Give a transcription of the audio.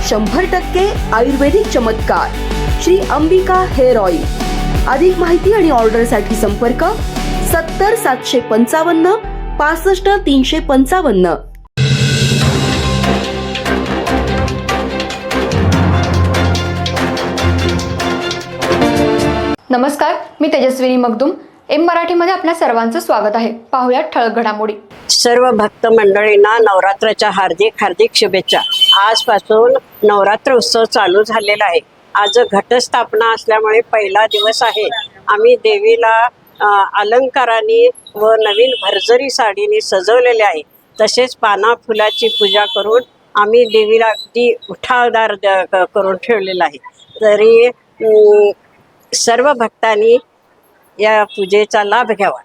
शंभर टक्के आयुर्वेदिक चमत्कार. Shri Ambika hair oil. अधिक माहिती आणि ऑर्डरसाठी संपर्क सत्तर सातशे पंचावन्न पासष्ट तीनशे पंचावन्न. नमस्कार मी तेजस्विनी मगदुम. एम मराठीमध्ये आपल्या सर्वांचं स्वागत आहे. पाहुयात ठळक घडामोडी. सर्व भक्त मंडळींना नवरात्राच्या हार्दिक हार्दिक शुभेच्छा. आजपासून नवरात्र उत्सव चालू झालेला आहे. आज घटस्थापना असल्यामुळे पहिला दिवस आहे. आम्ही देवीला अलंकाराने व नवीन भरजरी साडीने सजवलेले आहे. तसेच पाना फुलाची पूजा करून आम्ही देवीला अगदी उठावदार द- क- करून ठेवलेला आहे. तरी सर्व भक्तांनी या पूजेचा लाभ घ्यावा.